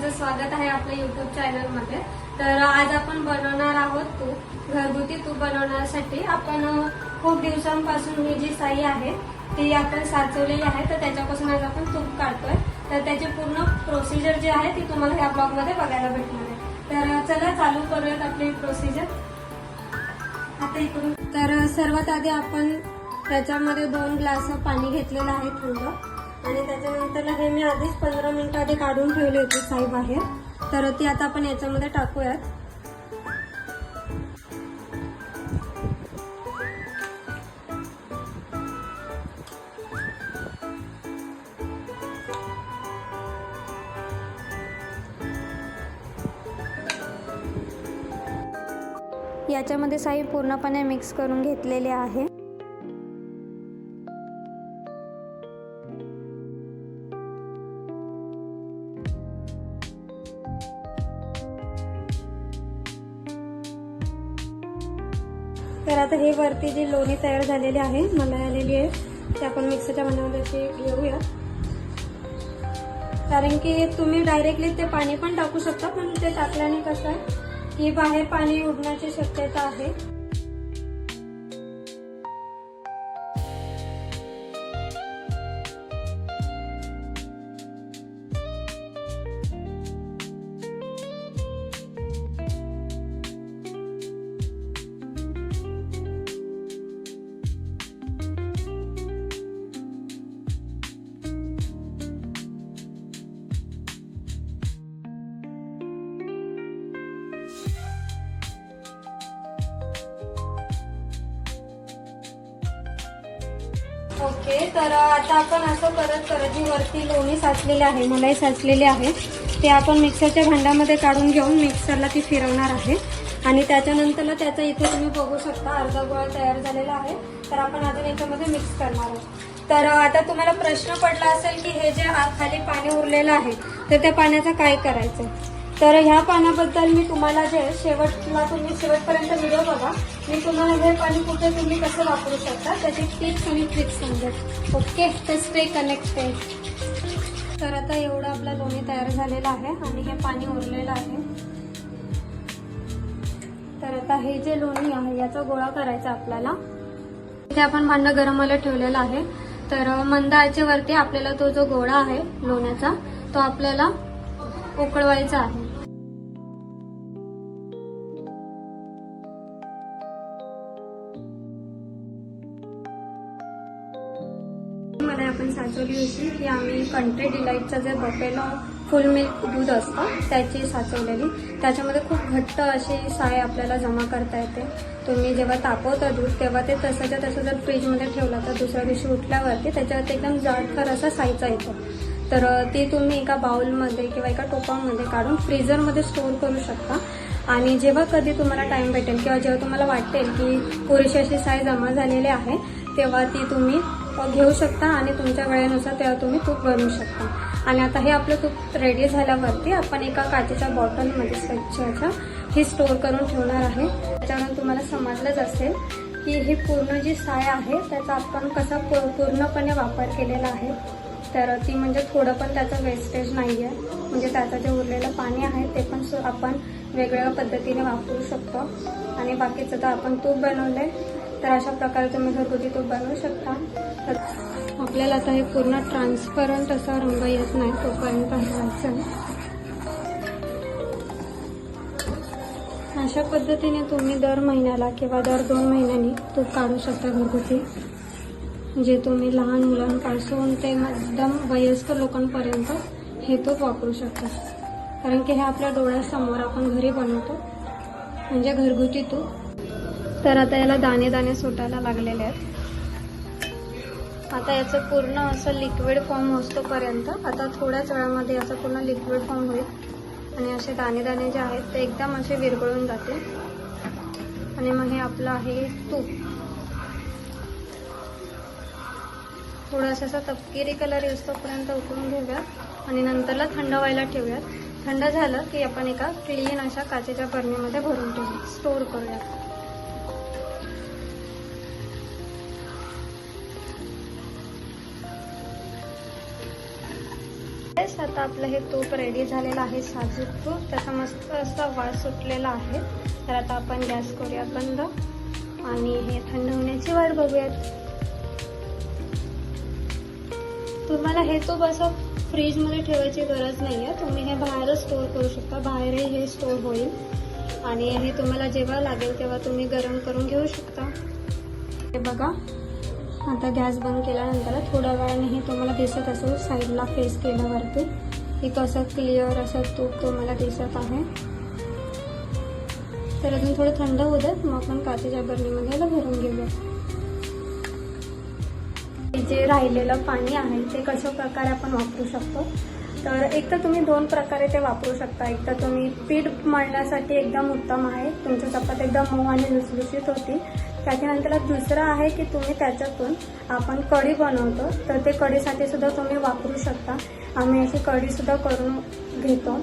सर्वांचं स्वागत आहे आपल्या युट्यूब चॅनलमध्ये तर आज आपण बनवणार आहोत तूप. घरगुती तूप बनवण्यासाठी आपण खूप दिवसांपासून ही जी साई आहे ती आपण साचवलेली आहे. तर त्याच्यापासून आज आपण तूप काढतोय. तर त्याची पूर्ण प्रोसिजर जी आहे ती तुम्हाला ह्या ब्लॉगमध्ये बघायला भेटणार आहे. तर चला चालू करूयात आपली प्रोसिजर आता इकडून तर सर्वात आधी आपण त्याच्यामध्ये दोन ग्लास पाणी घेतलेलं आहे थंड. आणि त्याच्यानंतर हे मी आधीच पंधरा मिनिटं आधी काढून ठेवली होती साई बाहेर. तर ती आता आपण याच्यामध्ये टाकूयात. याच्यामध्ये साई पूर्णपणे मिक्स करून घेतलेले आहे. तर आता हे वरती जी लोणी तयार झालेली आहे मला आलेली आहे ते आपण मिक्सरच्या भांड्यामध्ये अशी घेऊया. कारण की तुम्ही डायरेक्टली ते पाणी पण टाकू शकता पण ते टाकल्याने कसं आहे की बाहेर पाणी उडण्याची शक्यता आहे. ओके तर आता आपण असं करत करत जी वरती लोणी साचलेली आहे मलाई साचलेली आहे ते आपण मिक्सरच्या भांड्यामध्ये काढून घेऊन मिक्सरला ती फिरवणार आहे. आणि त्याच्यानंतरला त्याचा इथे तुम्ही बघू शकता अर्धा गोळा तयार झालेला आहे. तर आपण अजून याच्यामध्ये मिक्स करणार आहोत. तर आता तुम्हाला प्रश्न पडला असेल की हे जे खाली पाणी उरलेलं आहे तर त्या पाण्याचं काय करायचं? तर ह्या पानाबद्दल मी तुम्हाला जे शेवटला तुम्ही शेवटपर्यंत व्हिडिओ बघा. मी तुम्हाला हे पाणी कुठे तुम्ही कसं वापरू शकता त्याची टिप्स आणि ट्रिक्स समजेल ओके तर स्टे कनेक्टेड तर आता एवढं आपला लोणी तयार झालेला आहे आणि हे पाणी उरलेलं आहे. तर आता हे जे लोणी आहे याचा गोळा करायचा आपल्याला. इथे आपण भांडं गरमाला ठेवलेलं आहे. तर मंद आचेवरती आपल्याला तो जो गोळा आहे लोण्याचा तो आपल्याला उकळवायचा आहे. मध्ये आपण साचवली होती. की आम्ही कंट्री डिलाईटचं जे बफेलो फुल मिल्क दूध असतं त्याची साचवलेली. त्याच्यामध्ये खूप घट्ट अशी साय आपल्याला जमा करता येते. तुम्ही जेव्हा तापवता दूध तेव्हा ते तसंच्या तसं जर फ्रीजमध्ये ठेवलं तर दुसऱ्या दिवशी उठल्यावरती त्याच्यावरती एकदम जाडकर असा सायचा येतो. तर ते ती तुम्ही एका बाउलमध्ये किंवा एका टोपामध्ये काढून फ्रीजरमध्ये स्टोअर करू शकता. आणि जेव्हा कधी तुम्हाला टाईम भेटेल किंवा जेव्हा तुम्हाला वाटेल की पुरेशी अशी साय जमा झालेली आहे तेव्हा ती तुम्ही घेऊ शकता आणि तुमच्या वेळेनुसार तेव्हा तुम्ही तूप बनवू शकता. आणि आता हे आपलं तूप रेडी झाल्यावरती आपण एका काचेच्या बॉटलमध्ये स्वच्छ असं हे स्टोअर करून ठेवणार आहे. त्याच्यावरून तुम्हाला समजलंच असेल की ही पूर्ण जी साय आहे त्याचा आपण कसा पूर्णपणे वापर केलेला आहे. तर ती म्हणजे थोडं पण त्याचं वेस्टेज नाही आहे म्हणजे त्याचं जे उरलेलं पाणी आहे ते पण सु- आपण वेगवेगळ्या पद्धतीने वापरू शकतो. आणि बाकीचं तर आपण तूप बनवलं आहे तर अशा प्रकारे तुम्ही घरगुती तूप बनवू शकता. तर आपल्याला आता हे पूर्ण ट्रान्सपरंट असा रंग येत नाही तोपर्यंत हलवायचं अशा पद्धतीने तुम्ही दर महिन्याला किंवा दर दोन महिन्यांनी तूप काढू शकता घरगुती. जे तुम्ही लहान मुलांपासून ते एकदम वयस्कर लोकांपर्यंत हे तूप वापरू शकता. कारण की हे आपल्या डोळ्यासमोर आपण घरी बनवतो. म्हणजे घरगुती तूप. तर आता याला दाणे दाणे सुटायला लागलेले आहेत. आता याचं पूर्ण असं लिक्विड फॉर्म होतोपर्यंत आता थोड्याच वेळामध्ये याचं पूर्ण लिक्विड फॉर्म होईल. आणि असे दाणे दाणे जे आहेत ते एकदम असे विरघळून जातील. आणि मग हे आपलं आहे तूप. थोडासा असा तपकिरी कलर असतोपर्यंत उकळून घेऊयात. आणि नंतरला थंड व्हायला ठेवूयात. थंड झालं की आपण एका क्लीन अशा काचेच्या बरणीमध्ये भरून ठेवूया स्टोअर करूयात. येस आता आपलं हे तूप रेडी झालेलं आहे साजूक तूप. त्याचा मस्त असा वास सुटलेला आहे. तर आता आपण गॅस करूया बंद आणि हे थंड होण्याची वाट बघूयात. तुम्हाला हे तूप असं फ्रीजमध्ये ठेवायची गरज नाही आहे तुम्ही हे बाहेरच स्टोअर करू शकता. बाहेरही हे स्टोअर होईल. आणि हे तुम्हाला जेव्हा लागेल तेव्हा तुम्ही गरम करून घेऊ शकता. हे बघा आता गॅस बंद केल्यानंतर थोड्या वेळाने हे तुम्हाला दिसत असेल साईडला फेस केल्यावरती. एक कसं क्लिअर असं तूप तुम्हाला दिसत आहे. तर अजून थोडं थंड होऊ देत मग आपण काचेच्या बरणीमध्ये याला भरून घेऊया. जे राहिलेलं पाणी आहे ते कशा प्रकारे आपण वापरू शकतो? तर एक तर तुम्ही दोन प्रकारे ते वापरू शकता. एक तर तुम्ही पीठ मळण्यासाठी एकदम उत्तम आहे. तुमचं चपात एकदम मऊ आणि लुसलुशीत होती. त्याच्यानंतर दुसरं आहे की तुम्ही त्याच्यातून आपण कढी बनवतो. तर ते कढीसाठी सुद्धा तुम्ही वापरू शकता. आम्ही अशी कढीसुद्धा करून घेतो.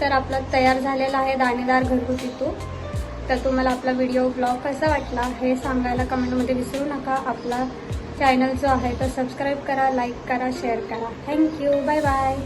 तर आपला तयार झालेला आहे दाणेदार घरगुती तूप. तर तुम्हाला आपला व्हिडिओ ब्लॉग कसा वाटला हे सांगायला कमेंटमध्ये विसरू नका. आपला चॅनल जो आहे तो सबस्क्राईब करा लाईक करा शेअर करा. Thank you bye bye